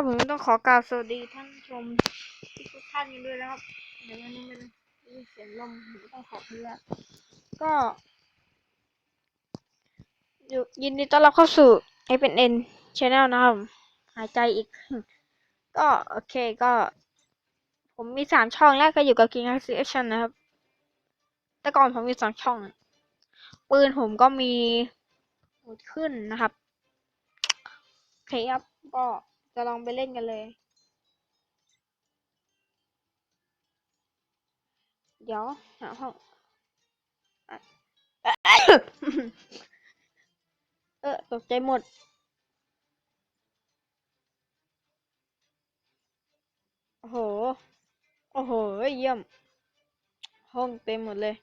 ับผมต้องขอกราบสวัสดีท่านชมทุกท่านกันด้วยนะครับ เดี๋ยววันนี้มันเสียงลมผมต้องขอเพื่อก็อยู่ยินดีต้อนรับเข้าสู่ f n n Channel นะครับ หายใจอีก ก็โอเคก็ ผมมีสามช่องแรกก็อยู่กับ King a c t i o n นะครับ แต่ก่อนผมมีสองช่อง ปืนผมก็มีหมดขึ้นนะครับโอเคครับก็ จะลองไปเล่นกันเลย เดี๋ยวหาห้องเออตกใจหมดโอ้โห โอ้โห เยี่ยม ห้องเต็มหมดเลย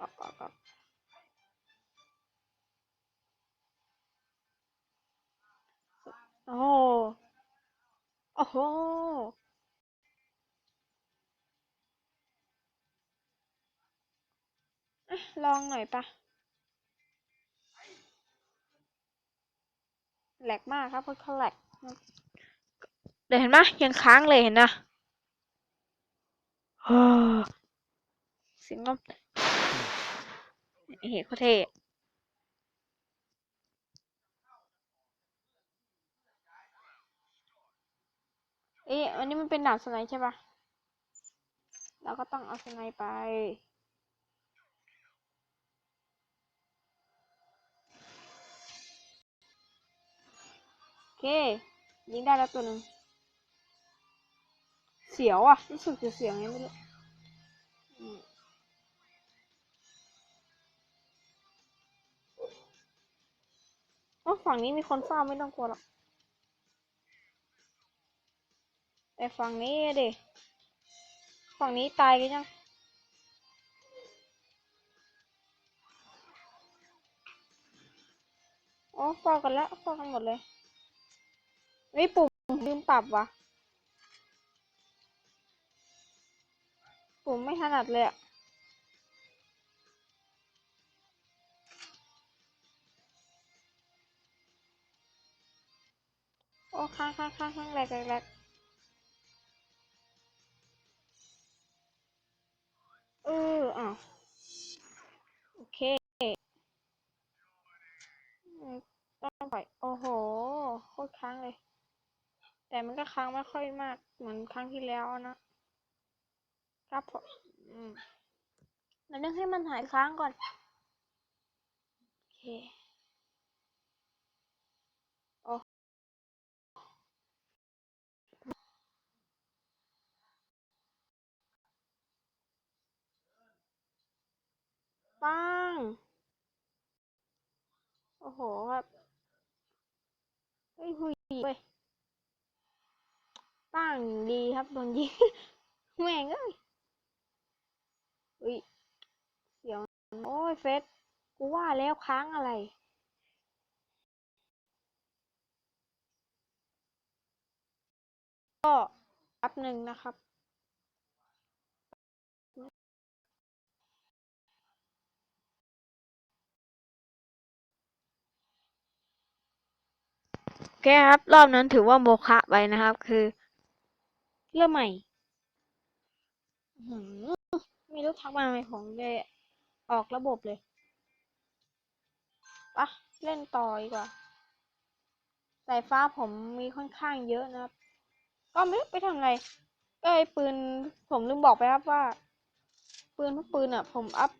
ออกออกออก โอ้โหโอ้โหเอ๊ะลองหน่อยปะแหลกมากครับเพราะเขาแหลกเดี๋ยวเห็นไหมยังค้างเลยเห็นนะเฮ้อสียงลมเฮ้โคตรเท่ อ๊ะอันนี้มันเป็นดาบสไนใช่ปะเราก็ต้องเอาสไนไป โอเค ยิงได้แล้วตัวหนึ่ง เสียวอะ รู้สึกเสียวๆไงไม่รู้อืมอ๋อฝั่งนี้มีคนเฝ้าไม่ต้องกลัวหรอก แต่ฝั่งนี้อะดิ ฝั่งนี้ตายกันยังอ๋อเฝ้ากันแล้วเฝ้ากันหมดเลยเฮ้ยปุ่มลืมปรับวะปุ่มไม่ถนัดเลยอะโอ้ค้างค้างค้างค้างแหลกแหลก อออ้าวโอเคอืมต้องไปโอ้โห โคตรค้างเลย แต่มันก็ค้างไม่ค่อยมาก เหมือนครั้งที่แล้วนะครับผมอืมเราเรื่องให้มันหายค้างก่อน โอเค โอ้ ปังโอ้โหครับเฮ้ยหุยเว้ยปังดีครับโดนยิงแม่งเอ้ยอุ้ยเสียว โอ้ยเฟสกูว่าแล้วค้างอะไรก็แป๊บหนึ่งนะครับ เคครับ รอบนั้นถือว่าโมฆะไปนะครับ คือเริ่มใหม่อื้อหือไม่รู้ทักมาไหมผมเลยออกระบบเลยปะเล่นต่อดีกว่าสายฟ้าผมมีค่อนข้างเยอะนะครับ ก็ไม่รู้ไปทำอะไรเอ้ยปืนผมลืมบอกไปครับว่า ปืนทุกปืนอะ ผมอัพ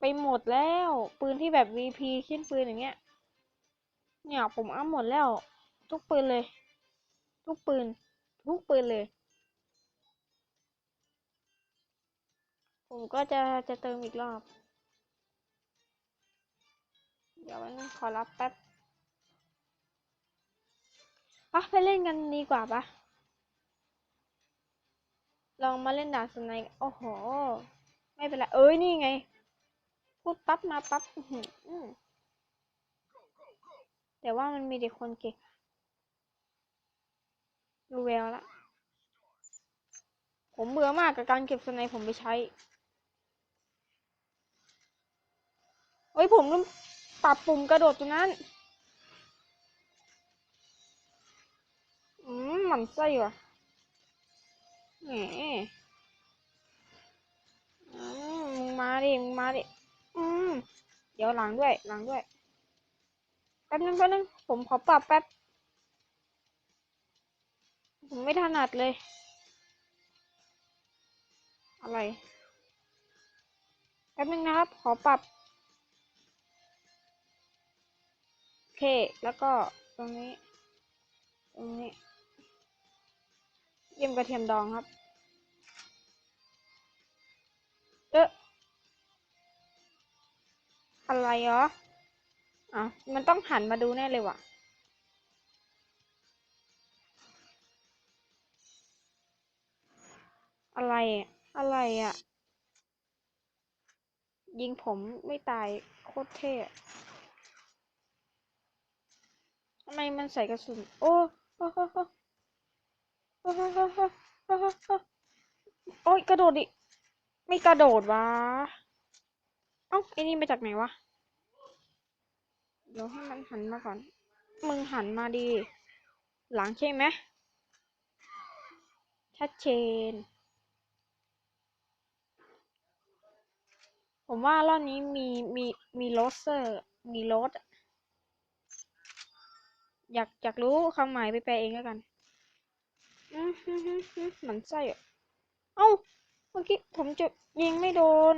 ไปหมดแล้ว ปืนที่แบบ VP ขึ้นปืนอย่างเงี้ย เนี่ยผมอัพหมดแล้ว ทุกปืนเลย ทุกปืน ทุกปืนเลย ผมก็จะจะเติมอีกรอบ เดี๋ยววันนึงขอรับแป๊บปะไปเล่นกันดีกว่าปะลองมาเล่นดาบสไนโอ้โห ไม่เป็นไร เอ้ย นี่ไง พูดปั๊บมาปั๊บอื้อหืออื้อ แต่ว่ามันมีเด็กคนเก่งรู้แววละ ผมเบื่อมากกับการเก็บสไนผมไปใช้ เฮ้ย ผมต้องปรับปุ่มกระโดดตรงนั้น อืมมันใส้ว่ะแหมอืมมาดิมาดิ อืม เดี๋ยวหลังด้วย หลังด้วย ป๊บนึงแป๊บนึงผมขอปรับแป๊บ ผมไม่ถนัดเลย อะไร แป๊บนึงนะครับ ขอปรับ โอเค แล้วก็ตรงนี้ ตรงนี้ เยี่ยมกระเทียมดองครับ เอ๊ะอะไรเหรอ อะมันต้องหันมาดูแน่เลยว่ะ อะไรอะไรอะ ยิงผมไม่ตายโคตรเท่ทำไมมันใส่กระสุน โอ้โอ้โอ้โอ้โอ้ยกระโดดดิ ไม่กระโดดวะ เอ้าไอ้นี่มาจากไหนวะ เดี๋ยวให้มันหันมาก่อน มึงหันมาดี หลังใช่ไหม ชัดเจน ผมว่ารอบนี้มีมีมีโรสเซอร์ มีโรสอยากอยากรู้คำหมายไปแปลเองแล้วกันอืมฮึฮึฮึหมันไส้อะเอ้า เมื่อกี้ผมจะยิงไม่โดน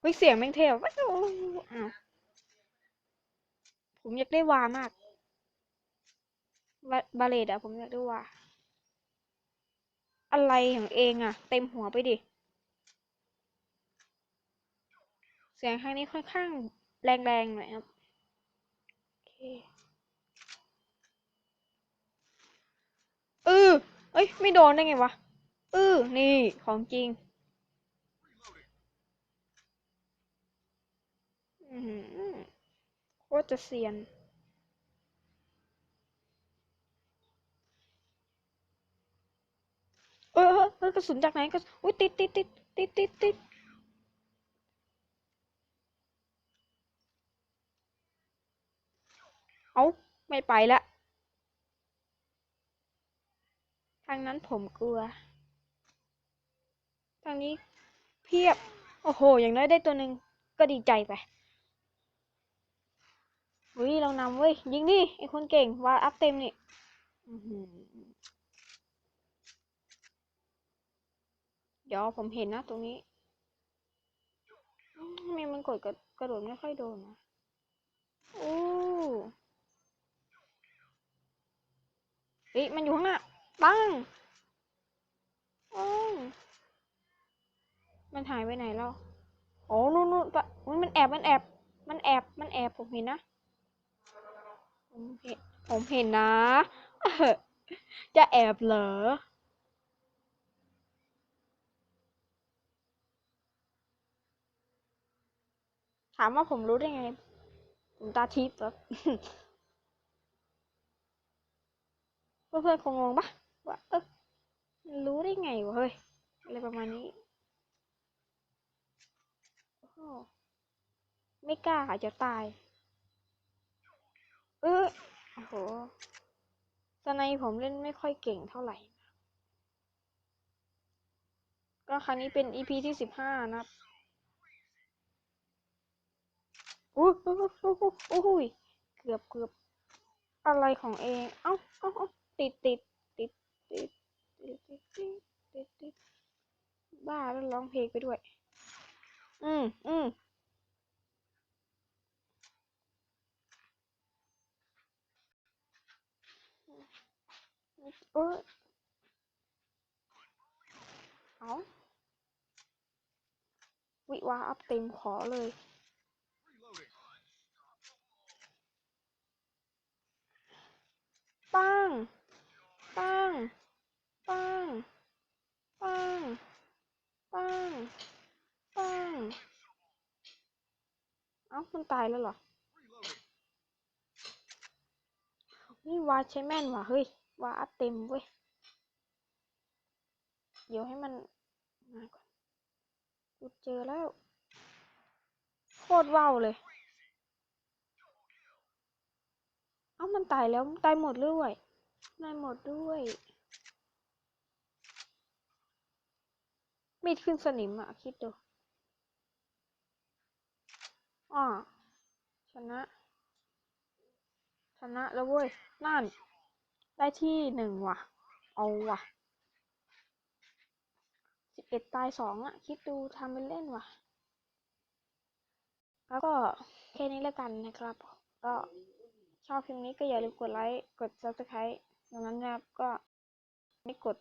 เฮ้ยเสียงแม่งเท่อะว้าวอ้าว ผมอยากได้วามากบาบาเลตอะผมอยากได้วาอะไรของเองอะเต็มหัวไปดิ เสียงครั้งนี้ค่อนข้างแรงๆหน่อยครับโอเคเออเอ้ย ไม่โดนได้ไงวะเออนี่ของจริงอือ หือโคตรจะเซียน เออเออกระสุนจากไหนกระสุนอุ้ยติดติดติดติดติดติดเอาไม่ไปละทางนั้นผมกลัว ทางนี้เพียบ โอ้โห อย่างน้อยได้ตัวหนึ่งก็ดีใจไป เฮ้ยเรานำเว้ย ยิงดิไอคนเก่งวาอัพเต็มนี่อื้อหือเดี๋ยวผมเห็นนะตรงนี้มทำไมมันกดกระกระโดดไม่ค่อยโดนนะโอ้เฮ้ยมันอยู่ข้างหน้าปังปังมันหายไปไหนแล้ว โอ้นู่นนู่นมันแอบ มันแอบ มันแอบ มันแอบ ผมเห็นนะ ผมเห็นผมเห็นนะ จะแอบเหรอถามว่าผมรู้ได้ไง ผมตาทิพย์ครับเพื่อนๆคงงงปะว่าเออรู้ได้ไงวะเฮ้ย อะไรประมาณนี้โอ้ไม่กล้าอาจจะตาย ออโอ้โหตอนผมเล่นไม่ค่อยเก่งเท่าไหร่ ก็ครั้งนี้เป็น EP ที่สิบห้านะครับอู้หูอู้หูอู้หูยเกือบเกือบอะไรของเอง เอ้าเอ้าเอ้าติดติดติดติดติดติดติดติดติดบ้าแล้วร้องเพลงไปด้วย อืมอืม เออเอาวิวาอัพเต็มขอเลย ปัง ปัง ปัง ปัง ปัง ปัง เอ้า มันตายแล้วเหรอ นี่วาใช้แม่นว่ะ เฮ้ย วาเต็มเว้ย เดี๋ยวให้มันมาก่อนกูเจอแล้ว โคตรว้าวเลย เอ้ามันตายแล้ว ตายหมดเลยเว้ยได้หมดด้วยมีดขึ้นสนิมอะ คิดดูอ่าชนะ ชนะแล้วเว้ย นั่น ได้ที่หนึ่งว่ะ เอาว่ะสิบเอ็ดตายสองอะ คิดดูทำเป็นเล่นว่ะ แล้วก็แค่นี้แล้วกันนะครับ ก็ชอบคลิปนี้ก็อย่าลืมกดไลค์ กด subscribe ดังนั้นนะครับก็ไม่กด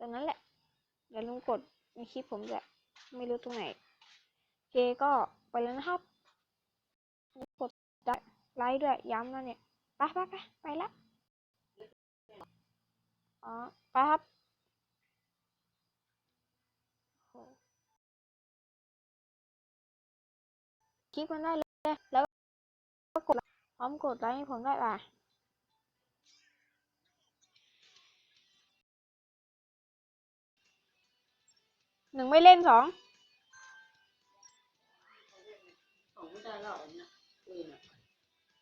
ดังนั้นแหละ อย่าลืมกดในคลิปผมจะไม่รู้ตรงไหนเคก็ไปแล้วนะครับกดไลค์ด้วยย้ำนะเนี่ย ไปไปไปไปละ อ๋อไปครับคลิปมันได้เลย แล้วก็กดพร้อมกดไลค์ให้ผมได้ป่ะหนึ่งไม่เล่นสองของไม่ได้แล้วเนี้ยปืนอะ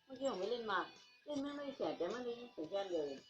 เมื่อกี้ผมไม่เล่นมา เล่นไม่ไม่แสบแต่มันเล่นสัญญาณเดียวเอง